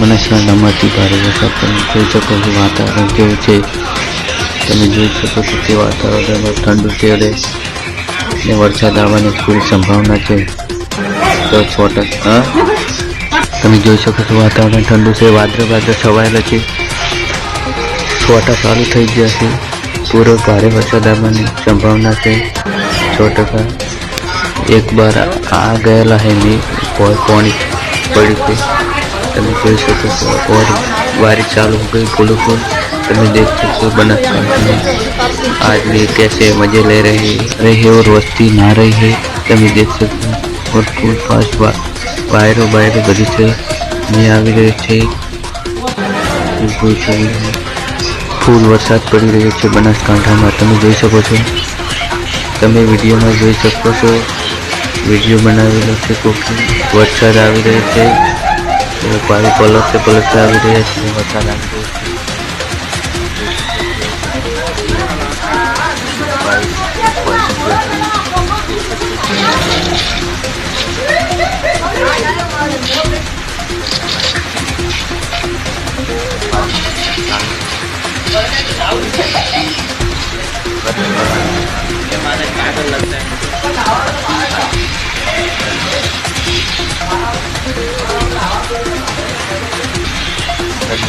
મને નમરથી ભારે વરસાદ તમે જોઈ શકો છો. વાતાવરણ કેવું છે? તમે જોઈ શકો છો કે વાતાવરણમાં ઠંડુ છે અને વરસાદ આવવાની પૂરી સંભાવના છે. તો સો હા? તમે જોઈ શકો છો વાતાવરણ ઠંડુ છે. વાદળ વાદળ છવાયેલા છે. છોટા ચાલુ થઈ ગયા છે. પૂરો ભારે વરસાદ આવવાની સંભાવના છે. સો ટકા એક બાર આ ગયેલા હે મેં પોણી પડી છે. તમે જોઈ શકો છો और बारिश चालू हो गई फूलों फूल તમે देख सकते हो बनासकांठा में आदमी कैसे मजे ले रहे रहे हैं और वस्ती नहा रही है તમે देख सकते हो और फूल पास વાયરો બાયરો બધી છે મેં આવી રહી છે બિલકુલ છે ફૂલ વરસાદ પડી રહ્યો છે બનાસકાંઠામાં તમે જોઈ શકો છો તમે વિડીયોમાં જોઈ શકો છો વિડીયો બનાવેલો છે કોક વરસાદ આવી રહ્યો છે એ પાણી પલટતે પલટતે આવી રહ્યા છે. વરસાદ આવી